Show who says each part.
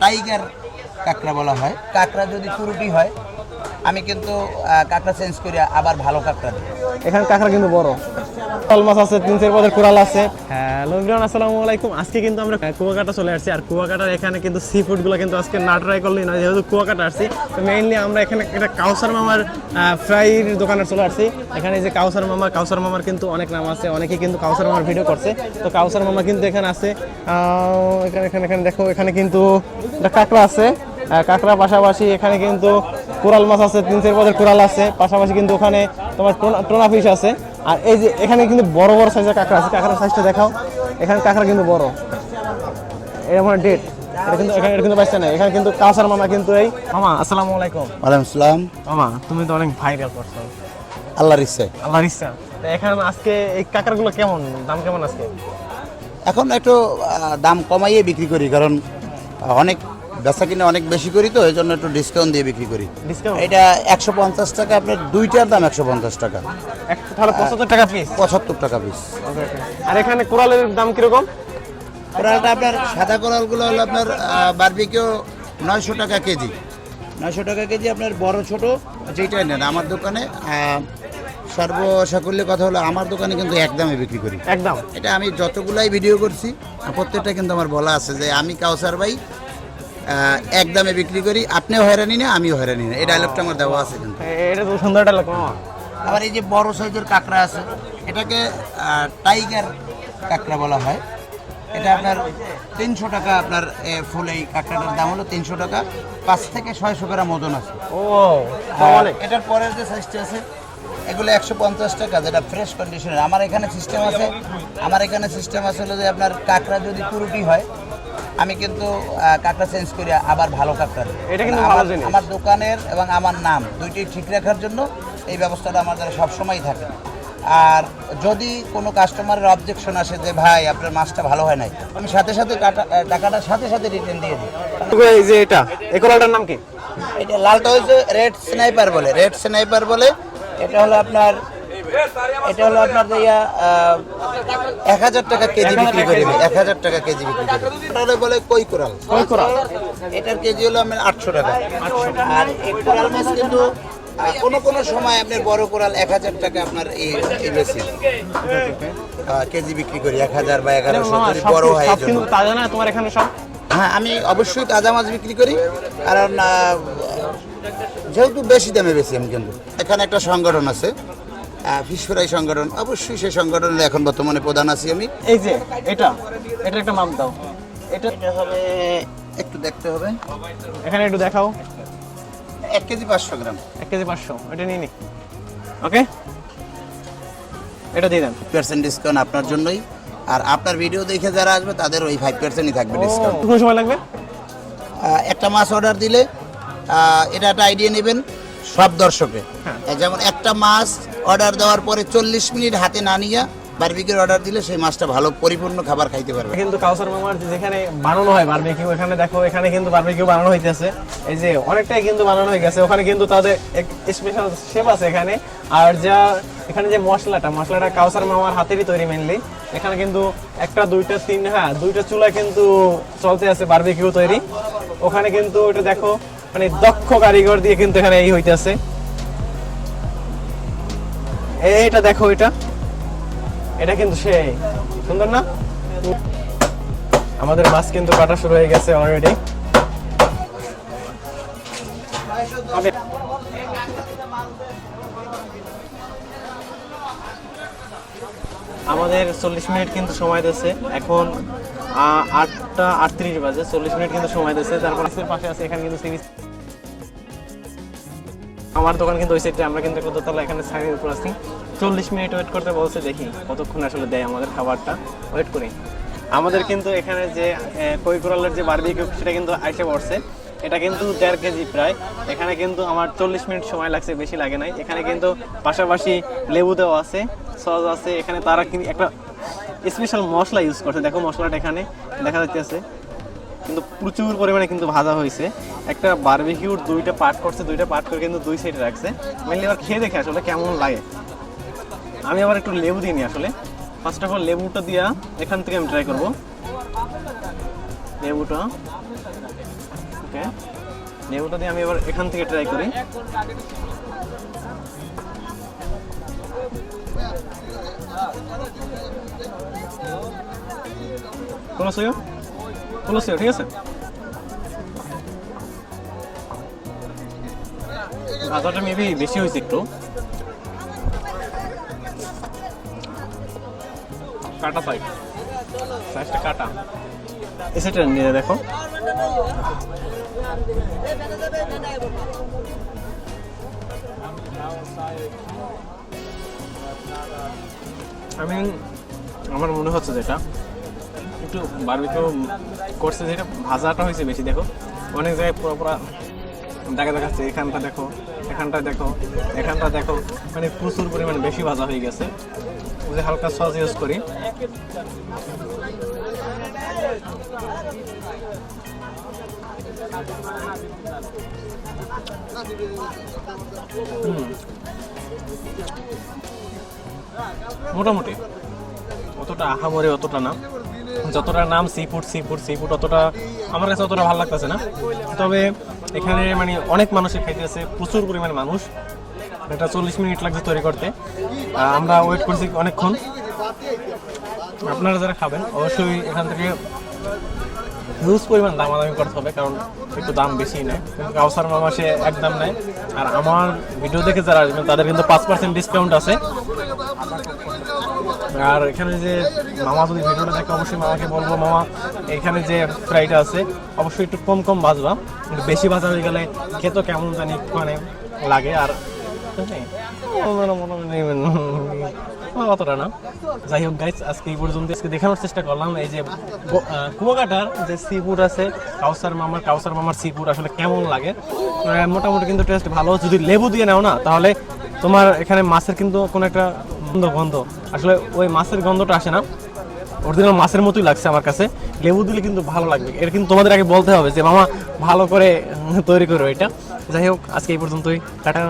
Speaker 1: Tiger কাঁকড়া বলা হয়। কাঁকড়া যদি পুরুটি হয় আমি কিন্তু কাঁকড়া চেঞ্জ করি আবার ভালো কাঁকড়া দিই।
Speaker 2: এখানে কাঁকড়া কিন্তু বড়। কাল মাছ আছে, তিন চার পদের কোরাল আছে। হ্যালো ইমরান আসসালামু আলাইকুম। আজকে কিন্তু আমরা কুয়াকাটা চলে আসছি। আর কুয়াকাটার এখানে কিন্তু সি ফুডগুলো কিন্তু আজকে না ট্রাই করলেই না যেহেতু কুয়াকাটা আসছি, তো মেইনলি আমরা এখানে একটা কাউসার মামার ফ্রাইর দোকানে চলে আসছি। এখানে যে কাউসার মামা, কাউসার মামার কিন্তু অনেক নাম আছে, অনেকেই কিন্তু কাউসার মামার ভিডিও করছে। তো কাউসার মামা কিন্তু এখানে আছে। এখানে এখানে এখানে দেখো, এখানে কিন্তু একটা কাঁকড়া আছে। কাঁকড়া পাশাপাশি এখানে কিন্তু কোরাল মাছ আছে তিন চার পদের কোরাল আছে পাশাপাশি কিন্তু ওখানে তোমার টোনা ফিশ আছে। আর এই যে এখানে কিন্তু বড় বড় সাইজের কাঁকড়া আছে। কাঁকড়ার সাইজটা দেখাও। এখানে কাঁকড়া কিন্তু বড়। এটা মানে ডেট এটা কিন্তু এখানে কিন্তু পাইছে না এখানে কিন্তু কাউসার মামা কিন্তু এই মামা আসসালামু আলাইকুম।
Speaker 1: ওয়ালাইকুম আসসালাম
Speaker 2: মামা তুমি তো অনেক ভাইরাল করছ।
Speaker 1: আল্লাহর ইচ্ছে।
Speaker 2: আল্লাহর ইচ্ছা। এখানে আজকে এই কাঁকড়াগুলো কেমন? দাম কেমন আজকে?
Speaker 1: এখন একটু দাম কমাইয়ে বিক্রি করি কারণ অনেক বেচা কিনে অনেক বেশি করি তো এই জন্য একটু ডিসকাউন্ট দিয়ে বিক্রি করি।
Speaker 2: ডিসকাউন্ট
Speaker 1: এটা একশো পঞ্চাশ টাকা আপনার দুইটার দাম একশো পঞ্চাশ টাকা।
Speaker 2: তাহলে পঁচাত্তর টাকা পিস
Speaker 1: পঁচাত্তর টাকা পিস
Speaker 2: আর এখানে কোরালের দাম কীরকম?
Speaker 1: কোরালটা আপনার সাদা কোরালগুলো হলো আপনার বারবিকেও নয়শো টাকা কেজি। নয়শো টাকা কেজি আপনার বড় ছোট যেইটাই নেন আমার দোকানে সর্বসাকুল্যে কথা হলো আমার দোকানে কিন্তু এক দামে বিক্রি করি।
Speaker 2: একদম
Speaker 1: এটা আমি যতগুলাই ভিডিও করছি প্রত্যেকটা কিন্তু আমার বলা আছে যে আমি কাউসার ভাই এক দামে বিক্রি করি আপনিও হয়রানি না আমিও হয়রানি না এই ডায়লগটা আমার দেওয়া আছে কিন্তু।
Speaker 2: এটা তো সুন্দর একটা লোক
Speaker 1: আবার এই যে বড় সাইজের কাঁকড়া আছে এটাকে টাইগার কাঁকড়া বলা হয়। এটা আপনার তিনশো টাকা আপনার এ, ফুল এই কাঁকড়াটার দাম হলো তিনশো টাকা। পাঁচ থেকে ছয়শো গ্রাম ওজন আছে।
Speaker 2: ও
Speaker 1: এটার পরের যে সাইজটা আছে এগুলো একশো পঞ্চাশ টাকা যেটা ফ্রেশ কন্ডিশনের আমার এখানে সিস্টেম আছে আমার এখানে সিস্টেম আছে হলো যে আপনার কাঁকড়া যদি পুরুটি হয় আমি কিন্তু কাঁকড়া চেঞ্জ করি আবার ভালো কাঁকড়া
Speaker 2: এটা কিন্তু ভালো জিনিস।
Speaker 1: আমার দোকানের এবং আমার নাম দুইটি ঠিক রাখার জন্য এই ব্যবস্থাটা আমার দ্বারা সবসময় থাকে। আর যদি কোনো কাস্টমারের অবজেকশন আসে যে ভাই আপনার মাছটা ভালো হয় নাই আমি সাথে সাথে টাকাটা সাথে সাথে রিটার্ন দিয়ে দিই।
Speaker 2: এই যে এটা এই কোরালটার নাম কি?
Speaker 1: এটা লালটা হচ্ছে রেড স্নাইপার বলে। রেড স্নাইপার বলে এটা হলো আপনার এটা হলো আপনার ইয়া এক হাজার টাকা কেজি বিক্রি করে এক হাজার টাকা কেজি বিক্রি করে বলে কই কোরাল
Speaker 2: কই কোরাল
Speaker 1: এটার কেজি হলো আপনার আটশো টাকা। আর কোরাল মাছ কিন্তু কোনো কোনো সময় আপনার বড় কোরাল এক হাজার টাকা আপনার এই এই বেশি কেজি বিক্রি করি এক হাজার বা এগারোশো বড় হয়
Speaker 2: তাজা না তোমার এখানে সব?
Speaker 1: হ্যাঁ আমি অবশ্যই তাজা মাছ বিক্রি করি কারণ যেহেতু বেশি দামে বেশি আমি কিন্তু। এখানে একটা সংগঠন আছে ফিশ ফ্রাই সংগঠন অবশ্যই সেই সংগঠনের এখন বর্তমানে প্রধান আছি আমি।
Speaker 2: এই যে এটা এটা একটা মাপ দাও। এটা
Speaker 1: এটা হবে একটু দেখতে হবে।
Speaker 2: এখানে একটু দেখাও।
Speaker 1: এক কেজি পাঁচশো গ্রাম।
Speaker 2: এক কেজি পাঁচশো এটা নিয়ে নি। ওকে? এটা দিয়ে দেন।
Speaker 1: পার্সেন্ট ডিসকাউন্ট আপনার জন্যই। আর আপনার ভিডিও দেখে যারা আসবে তাদের ওই ফাইভ পার্সেন্টই থাকবে ডিসকাউন্ট
Speaker 2: কতক্ষণ সময় লাগবে?
Speaker 1: একটা মাছ অর্ডার দিলে এটা একটা আইডিয়া নেবেন। সব দর্শকে।
Speaker 2: হ্যাঁ।
Speaker 1: যেমন একটা মাছ অর্ডার দেওয়ার পরে চল্লিশ মিনিট হাতে না নিয়ে বারবিকের অর্ডার দিলে সেই মাছটা ভালো পরিপূর্ণ খাবার খাইতে পারবে।
Speaker 2: কিন্তু কাউসার মামার যেখানে বানানো হয় বারবিকিউ এখানে দেখো এখানে কিন্তু বারবিকিউ বানানো হইতেছে। এই যে অনেকটাই কিন্তু বানানো হয়ে গেছে। ওখানে কিন্তু তাদের স্পেশাল শেফ আছে এখানে। আর যা এখানে যে মশলাটা মশলাটা কাউসার মামার হাতেরই তৈরি মেনলি এখানে কিন্তু একটা দুইটা তিন হ্যাঁ দুইটা চুলা কিন্তু চলতে আছে বারবিকিউ তৈরি। ওখানে কিন্তু এটা দেখো মানে দক্ষ কারিগর দিয়ে কিন্তু এখানে এই হইতেছে। এইটা দেখো এটা। এটা কিন্তু সেই সুন্দর না? আমাদের মাছ কিন্তু কাটা শুরু হয়ে গেছে অলরেডি আমাদের চল্লিশ মিনিট কিন্তু সময় দিয়েছে। এখন আটটা আটত্রিশ বাজে, চল্লিশ মিনিট কিন্তু সময় দিয়েছে তারপর পাশে আছে, এখানে কিন্তু সিরিজ আমার দোকান কিন্তু ওই সাইডে আমরা কিন্তু একটা দোতলা, এখানে ছাড়ির উপর আছি। চল্লিশ মিনিট ওয়েট করতে বলছে, দেখি কতক্ষণ আসলে দেয় আমাদের খাবারটা। ওয়েট করি। আমাদের কিন্তু এখানে যে কৈকুরালের যে বারবিকিউ সেটা কিন্তু আইসে পড়ছে। এটা কিন্তু দেড় কেজি প্রায়। এখানে কিন্তু আমার চল্লিশ মিনিট সময় লাগছে, বেশি লাগে নাই। এখানে কিন্তু পাশাপাশি লেবু দেওয়া আছে, সস আছে। এখানে তারা কিন্তু একটা স্পেশাল মশলা ইউজ করছে। দেখো মশলাটা এখানে দেখা যাচ্ছে কিন্তু প্রচুর পরিমাণে কিন্তু ভাজা হয়েছে। একটা বারবিকিউর দুইটা পার্ট করছে, দুইটা পার্ট করে কিন্তু দুই সাইডে রাখছে। মেনলি আবার খেয়ে দেখে আসলে কেমন লাগে। আমি আবার একটু লেবু দিইনি আসলে। ফার্স্ট অফ অল লেবুটা দিয়া এখান থেকে আমি ট্রাই করব। লেবুটা। ওকে লেবুটা দিয়ে আমি এবার এখান থেকে ট্রাই করি। কলসিও কলসিও ঠিক আছে ভাজাটা মেবি বেশি হয়েছে একটু কাটা সাইজ সাইজটা কাটা এই সাইডটা নিয়ে দেখো আমি আমার মনে হচ্ছে যেটা। একটু বারবিকিউ করছে যেটা, ভাজাটা হয়েছে বেশি, দেখো। অনেক জায়গায় পুরো পুরো দেখা দেখাচ্ছে, এখানটা দেখো এখানটা দেখো এখানটা দেখো। মানে প্রচুর পরিমাণে বেশি ভাজা হয়ে গেছে। যে হালকা সস ইউজ করি। মোটামুটি। অতটা আহামরি, অতটা না। যতটা নাম seafood seafood seafood অতটা আমার কাছে অতটা ভালো লাগতেছে না। তবে এখানে মানে অনেক মানুষের খাইতেছে, প্রচুর পরিমাণে মানুষ। এটা চল্লিশ মিনিট লাগছে তৈরি করতে। আমরা ওয়েট করছি অনেকক্ষণ। আপনারা যারা খাবেন, অবশ্যই এখান থেকে হিউজ পরিমাণ দাম দামাদামি করতে হবে, কারণ একটু দাম বেশি নেয়। কাউসার মামা সে একদম নেয়। আর আমার ভিডিও দেখে যারা আসবেন, তাদের কিন্তু পাঁচ পার্সেন্ট ডিসকাউন্ট আছে। আর এখানে যে মামা যদি ভিডিওটা দেখে, অবশ্যই মামাকে বলব, মামা, এখানে যে ফ্রাইটা আছে, অবশ্যই একটু কম কম কিন্তু বেশি বাজা হয়ে গেলে খেতে কেমন জানি মানে লাগে, আর অতটা না। যাই হোক গাইস আজকে এই পর্যন্ত আজকে দেখানোর চেষ্টা করলাম, এই যে কুয়াকাটার যে সি ফুড আছে, কাউসার মামার কাউসার মামার সি ফুড আসলে কেমন লাগে? মোটামুটি কিন্তু টেস্ট ভালো। যদি লেবু দিয়ে নাও না, তাহলে তোমার এখানে মাছের কিন্তু কোনো একটা গন্ধ গন্ধ। আসলে ওই মাছের গন্ধটা আসে না। অরিজিনাল মাছের মতোই লাগছে আমার কাছে। লেবু দিলে কিন্তু ভালো লাগবে। এটা কিন্তু তোমাদের আগে বলতে হবে যে, মামা, ভালো করে তৈরি করো এটা। যাই হোক, আজকে এই পর্যন্তই। টাটা।